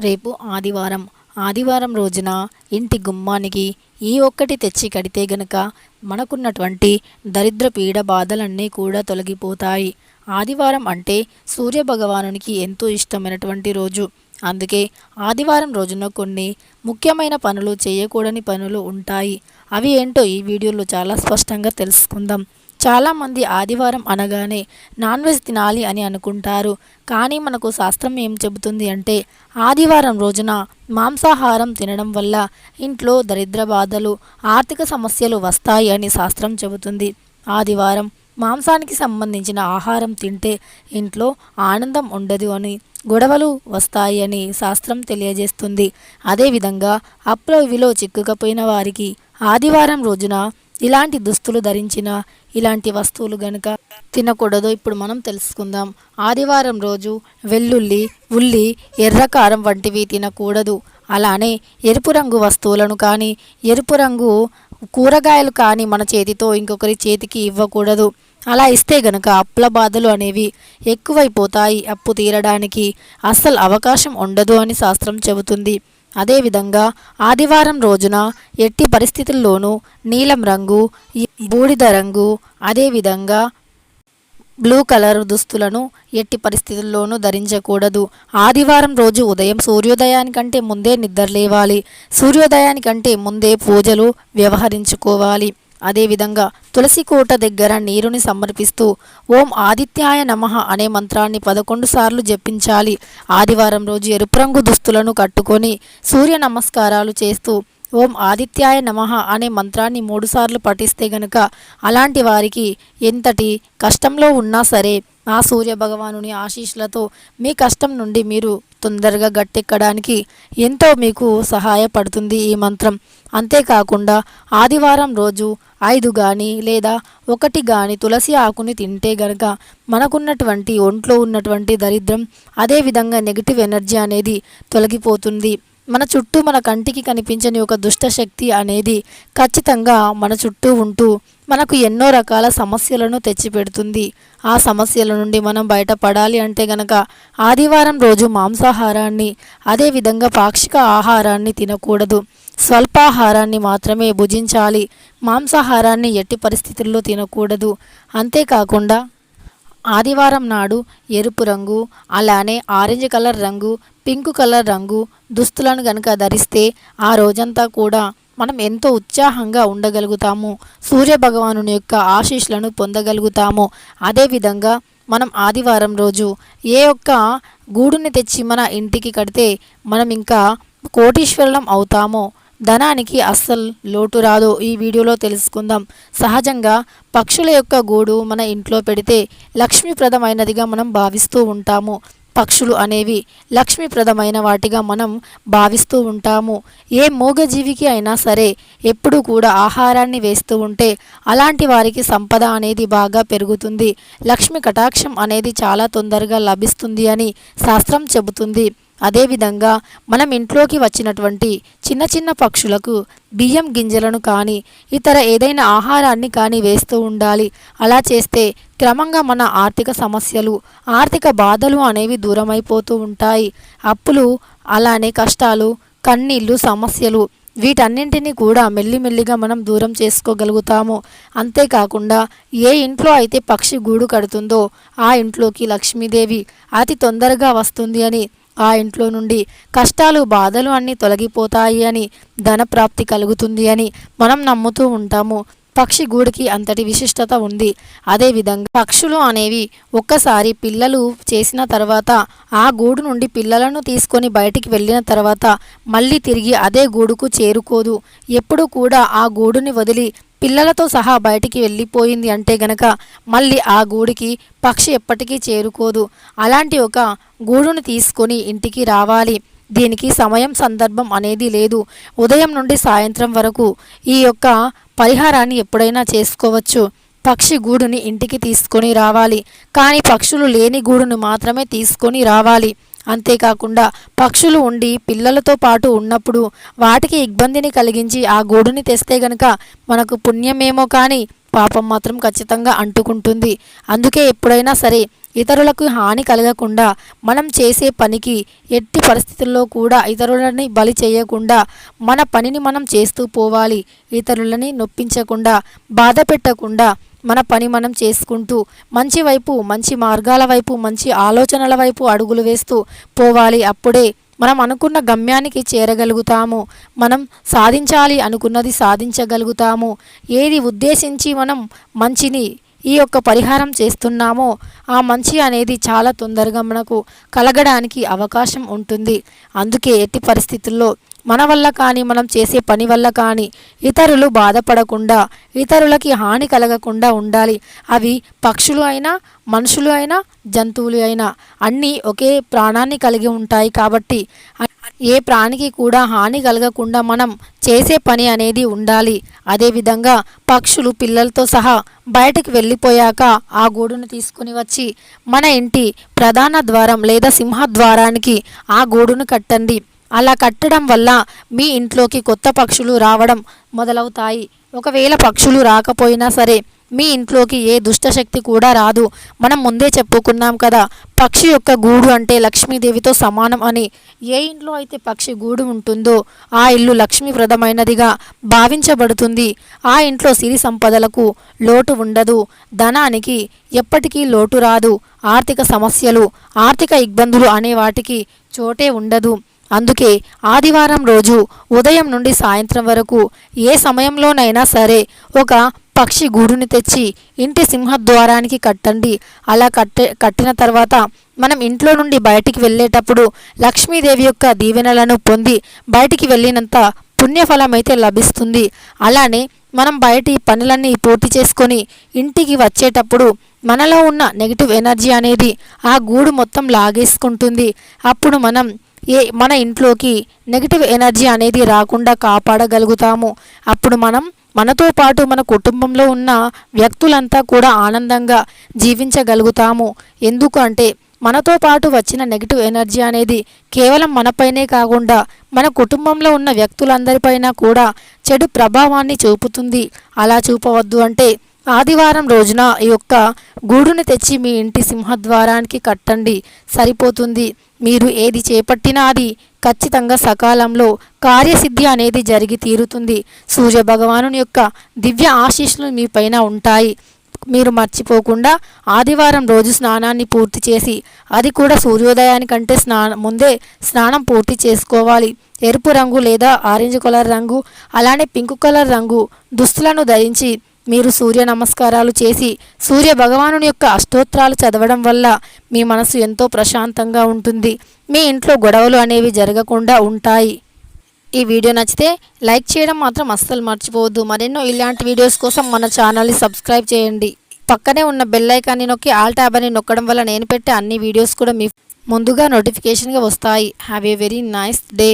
రేపు ఆదివారం. ఆదివారం రోజున ఇంటి గుమ్మానికి ఈ ఒక్కటి తెచ్చి కడితే గనుక మనకున్నటువంటి దరిద్ర పీడ బాధలన్నీ కూడా తొలగిపోతాయి. ఆదివారం అంటే సూర్య భగవానునికి ఎంతో ఇష్టమైనటువంటి రోజు. అందుకే ఆదివారం రోజున కొన్ని ముఖ్యమైన పనులు చేయకూడని పనులు ఉంటాయి. అవి ఏంటో ఈ వీడియోలో చాలా స్పష్టంగా తెలుసుకుందాం. చాలామంది ఆదివారం అనగానే నాన్ వెజ్ తినాలి అని అనుకుంటారు. కానీ మనకు శాస్త్రం ఏం చెబుతుంది అంటే ఆదివారం రోజున మాంసాహారం తినడం వల్ల ఇంట్లో దరిద్ర బాధలు ఆర్థిక సమస్యలు వస్తాయి అని శాస్త్రం చెబుతుంది. ఆదివారం మాంసానికి సంబంధించిన ఆహారం తింటే ఇంట్లో ఆనందం ఉండదు అని గొడవలు వస్తాయి అని శాస్త్రం తెలియజేస్తుంది. అదేవిధంగా అప్రవిలో చిక్కుకపోయిన వారికి ఆదివారం రోజున ఇలాంటి దుస్తులు ధరించిన ఇలాంటి వస్తువులు గనుక తినకూడదు ఇప్పుడు మనం తెలుసుకుందాం. ఆదివారం రోజు వెల్లుల్లి ఉల్లి ఎర్రకారం వంటివి తినకూడదు. అలానే ఎరుపు రంగు వస్తువులను కానీ ఎరుపు రంగు కూరగాయలు కానీ మన చేతితో ఇంకొకరి చేతికి ఇవ్వకూడదు. అలా ఇస్తే గనక అప్పుల బాధలు అనేవి ఎక్కువైపోతాయి. అప్పు తీరడానికి అస్సలు అవకాశం ఉండదు అని శాస్త్రం చెబుతుంది. అదేవిధంగా ఆదివారం రోజున ఎట్టి పరిస్థితుల్లోనూ నీలం రంగు బూడిద రంగు అదేవిధంగా బ్లూ కలర్ దుస్తులను ఎట్టి పరిస్థితుల్లోనూ ధరించకూడదు. ఆదివారం రోజు ఉదయం సూర్యోదయానికంటే ముందే నిద్రలేవాలి సూర్యోదయానికంటే ముందే పూజలు వ్యవహరించుకోవాలి. అదేవిధంగా తులసి కోట దగ్గర నీరుని సమర్పిస్తూ ఓం ఆదిత్యాయ నమః అనే మంత్రాన్ని పదకొండు సార్లు జపించాలి. ఆదివారం రోజు ఎరుపు రంగు దుస్తులను కట్టుకొని సూర్య నమస్కారాలు చేస్తూ ఓం ఆదిత్యాయ నమః అనే మంత్రాన్ని మూడుసార్లు పఠిస్తే గనుక అలాంటి వారికి ఎంతటి కష్టంలో ఉన్నా సరే ఆ సూర్య భగవానుని ఆశీస్సులతో మీ కష్టం నుండి మీరు తొందరగా గట్టెక్కడానికి ఎంతో మీకు సహాయపడుతుంది ఈ మంత్రం. అంతేకాకుండా ఆదివారం రోజు ఐదు కానీ లేదా ఒకటి కానీ తులసి ఆకుని తింటే గనక మనకున్నటువంటి ఒంట్లో ఉన్నటువంటి దరిద్రం అదేవిధంగా నెగిటివ్ ఎనర్జీ అనేది తొలగిపోతుంది. మన చుట్టూ మన కంటికి కనిపించని ఒక దుష్టశక్తి అనేది ఖచ్చితంగా మన చుట్టూ ఉంటూ మనకు ఎన్నో రకాల సమస్యలను తెచ్చిపెడుతుంది. ఆ సమస్యల నుండి మనం బయటపడాలి అంటే గనక ఆదివారం రోజు మాంసాహారాన్ని అదేవిధంగా పాక్షిక ఆహారాన్ని తినకూడదు. స్వల్పాహారాన్ని మాత్రమే భుజించాలి. మాంసాహారాన్ని ఎట్టి పరిస్థితుల్లో తినకూడదు. అంతేకాకుండా ఆదివారం నాడు ఎరుపు రంగు అలానే ఆరెంజ్ కలర్ రంగు పింక్ కలర్ రంగు దుస్తులను కనుక ధరిస్తే ఆ రోజంతా కూడా మనం ఎంతో ఉత్సాహంగా ఉండగలుగుతాము. సూర్య భగవానుని యొక్క ఆశీస్సులను పొందగలుగుతాము. అదేవిధంగా మనం ఆదివారం రోజు ఏ ఒక్క గూడుని తెచ్చి మన ఇంటికి కడితే మనం ఇంకా కోటీశ్వరులం అవుతామో ధనానికి అస్సలు లోటు రాదు. ఈ వీడియోలో తెలుసుకుందాం. సహజంగా పక్షుల యొక్క గూడు మన ఇంట్లో పెడితే లక్ష్మీప్రదమైనదిగా మనం భావిస్తూ ఉంటాము. పక్షులు అనేవి లక్ష్మీప్రదమైన వాటిగా మనం భావిస్తూ ఉంటాము. ఏ మూగజీవికి అయినా సరే ఎప్పుడూ కూడా ఆహారాన్ని వేస్తూ ఉంటే అలాంటి వారికి సంపద అనేది బాగా పెరుగుతుంది. లక్ష్మి కటాక్షం అనేది చాలా తొందరగా లభిస్తుంది అని శాస్త్రం చెబుతుంది. అదేవిధంగా మనం ఇంట్లోకి వచ్చినటువంటి చిన్న చిన్న పక్షులకు బియ్యం గింజలను కానీ ఇతర ఏదైనా ఆహారాన్ని కానీ వేస్తూ ఉండాలి. అలా చేస్తే క్రమంగా మన ఆర్థిక సమస్యలు ఆర్థిక బాధలు అనేవి దూరమైపోతూ ఉంటాయి. అప్పులు అలానే కష్టాలు కన్నీళ్ళు సమస్యలు వీటన్నింటినీ కూడా మెల్లిమెల్లిగా మనం దూరం చేసుకోగలుగుతాము. అంతేకాకుండా ఏ ఇంట్లో అయితే పక్షి గూడు కడుతుందో ఆ ఇంట్లోకి లక్ష్మీదేవి అతి తొందరగా వస్తుంది అని ఆ ఇంట్లో నుండి కష్టాలు బాధలు అన్నీ తొలగిపోతాయి అని ధనప్రాప్తి కలుగుతుంది అని మనం నమ్ముతూ ఉంటాము. పక్షి గూడికి అంతటి విశిష్టత ఉంది. అదేవిధంగా పక్షులు అనేవి ఒక్కసారి పిల్లలు చేసిన తర్వాత ఆ గూడు నుండి పిల్లలను తీసుకొని బయటికి వెళ్ళిన తర్వాత మళ్ళీ తిరిగి అదే గూడుకు చేరుకోదు. ఎప్పుడు కూడా ఆ గూడుని వదిలి పిల్లలతో సహా బయటికి వెళ్ళిపోయింది అంటే గనక మళ్ళీ ఆ గూడికి పక్షి ఎప్పటికీ చేరుకోదు. అలాంటి ఒక గూడును తీసుకొని ఇంటికి రావాలి. దీనికి సమయం సందర్భం అనేది లేదు. ఉదయం నుండి సాయంత్రం వరకు ఈ యొక్క పరిహారాన్ని ఎప్పుడైనా చేసుకోవచ్చు. పక్షి గూడుని ఇంటికి తీసుకొని రావాలి. కానీ పక్షులు లేని గూడును మాత్రమే తీసుకొని రావాలి. అంతేకాకుండా పక్షులు ఉండి పిల్లలతో పాటు ఉన్నప్పుడు వాటికి ఇబ్బందిని కలిగించి ఆ గూడుని తెస్తే గనక మనకు పుణ్యమేమో కానీ పాపం మాత్రం ఖచ్చితంగా అంటుకుంటుంది. అందుకే ఎప్పుడైనా సరే ఇతరులకు హాని కలగకుండా మనం చేసే పనికి ఎట్టి పరిస్థితుల్లో కూడా ఇతరులని బలి చేయకుండా మన పనిని మనం చేస్తూ పోవాలి. ఇతరులని నొప్పించకుండా బాధ పెట్టకుండా మన పని మనం చేసుకుంటూ మంచి వైపు మంచి మార్గాల వైపు మంచి ఆలోచనల వైపు అడుగులు వేస్తూ పోవాలి. అప్పుడే మనం అనుకున్న గమ్యానికి చేరగలుగుతాము. మనం సాధించాలి అనుకున్నది సాధించగలుగుతాము. ఏది ఉద్దేశించి మనం మంచిని ఈ యొక్క పరిహారం చేస్తున్నామో ఆ మంచి అనేది చాలా తొందరగా మనకు కలగడానికి అవకాశం ఉంటుంది. అందుకే ఎట్టి పరిస్థితుల్లో మన వల్ల కానీ మనం చేసే పని వల్ల కానీ ఇతరులు బాధపడకుండా ఇతరులకి హాని కలగకుండా ఉండాలి. అవి పక్షులు అయినా మనుషులు అయినా జంతువులు అయినా అన్నీ ఒకే ప్రాణాన్ని కలిగి ఉంటాయి కాబట్టి ఏ ప్రాణికి కూడా హాని కలగకుండా మనం చేసే పని అనేది ఉండాలి. అదేవిధంగా పక్షులు పిల్లలతో సహా బయటకు వెళ్ళిపోయాక ఆ గూడును తీసుకుని వచ్చి మన ఇంటి ప్రధాన ద్వారం లేదా సింహద్వారానికి ఆ గూడును కట్టండి. అలా కట్టడం వల్ల మీ ఇంట్లోకి కొత్త పక్షులు రావడం మొదలవుతాయి. ఒకవేళ పక్షులు రాకపోయినా సరే మీ ఇంట్లోకి ఏ దుష్టశక్తి కూడా రాదు. మనం ముందే చెప్పుకున్నాం కదా పక్షి యొక్క గూడు అంటే లక్ష్మీదేవితో సమానం అని. ఏ ఇంట్లో అయితే పక్షి గూడు ఉంటుందో ఆ ఇల్లు లక్ష్మీప్రదమైనదిగా భావించబడుతుంది. ఆ ఇంట్లో సిరి సంపదలకు లోటు ఉండదు. ధనానికి ఎప్పటికీ లోటు రాదు. ఆర్థిక సమస్యలు ఆర్థిక ఇబ్బందులు అనే వాటికి చోటే ఉండదు. అందుకే ఆదివారం రోజు ఉదయం నుండి సాయంత్రం వరకు ఏ సమయంలోనైనా సరే ఒక పక్షి గూడుని తెచ్చి ఇంటి సింహద్వారానికి కట్టండి. అలా కట్టే కట్టిన తర్వాత మనం ఇంట్లో నుండి బయటికి వెళ్ళేటప్పుడు లక్ష్మీదేవి యొక్క దీవెనలను పొంది బయటికి వెళ్ళినంత పుణ్యఫలం అయితే లభిస్తుంది. అలానే మనం బయటి పనులన్నీ పూర్తి చేసుకొని ఇంటికి వచ్చేటప్పుడు మనలో ఉన్న నెగిటివ్ ఎనర్జీ అనేది ఆ గూడు మొత్తం లాగేసుకుంటుంది. అప్పుడు మనం ఏ మన ఇంట్లోకి నెగిటివ్ ఎనర్జీ అనేది రాకుండా కాపాడగలుగుతాము. అప్పుడు మనం మనతో పాటు మన కుటుంబంలో ఉన్న వ్యక్తులంతా కూడా ఆనందంగా జీవించగలుగుతాము. ఎందుకు అంటే మనతో పాటు వచ్చిన నెగిటివ్ ఎనర్జీ అనేది కేవలం మనపైనే కాకుండా మన కుటుంబంలో ఉన్న వ్యక్తులందరిపైన కూడా చెడు ప్రభావాన్ని చూపుతుంది. అలా చూపవద్దు అంటే ఆదివారం రోజున ఈ యొక్క గూడుని తెచ్చి మీ ఇంటి సింహద్వారానికి కట్టండి. సరిపోతుంది. మీరు ఏది చేపట్టినా అది ఖచ్చితంగా సకాలంలో కార్యసిద్ధి అనేది జరిగి తీరుతుంది. సూర్య భగవాను యొక్క దివ్య ఆశీస్సులు మీ పైన ఉంటాయి. మీరు మర్చిపోకుండా ఆదివారం రోజు స్నానాన్ని పూర్తి చేసి అది కూడా సూర్యోదయానికంటే స్నాన ముందే స్నానం పూర్తి చేసుకోవాలి. ఎరుపు రంగు లేదా ఆరెంజ్ కలర్ రంగు అలానే పింక్ కలర్ రంగు దుస్తులను ధరించి మీరు సూర్య నమస్కారాలు చేసి సూర్య భగవానుని యొక్క అష్టోత్రాలు చదవడం వల్ల మీ మనసు ఎంతో ప్రశాంతంగా ఉంటుంది. మీ ఇంట్లో గొడవలు అనేవి జరగకుండా ఉంటాయి. ఈ వీడియో నచ్చితే లైక్ చేయడం మాత్రం అస్సలు మర్చిపోవద్దు. మరెన్నో ఇలాంటి వీడియోస్ కోసం మన ఛానల్ని సబ్స్క్రైబ్ చేయండి. పక్కనే ఉన్న బెల్ ఐకాన్ని నొక్కి ఆల్ ట్యాబ్ అని నొక్కడం వల్ల నేను పెట్టే అన్ని వీడియోస్ కూడా మీ ముందుగా నోటిఫికేషన్గా వస్తాయి. Have a very nice day.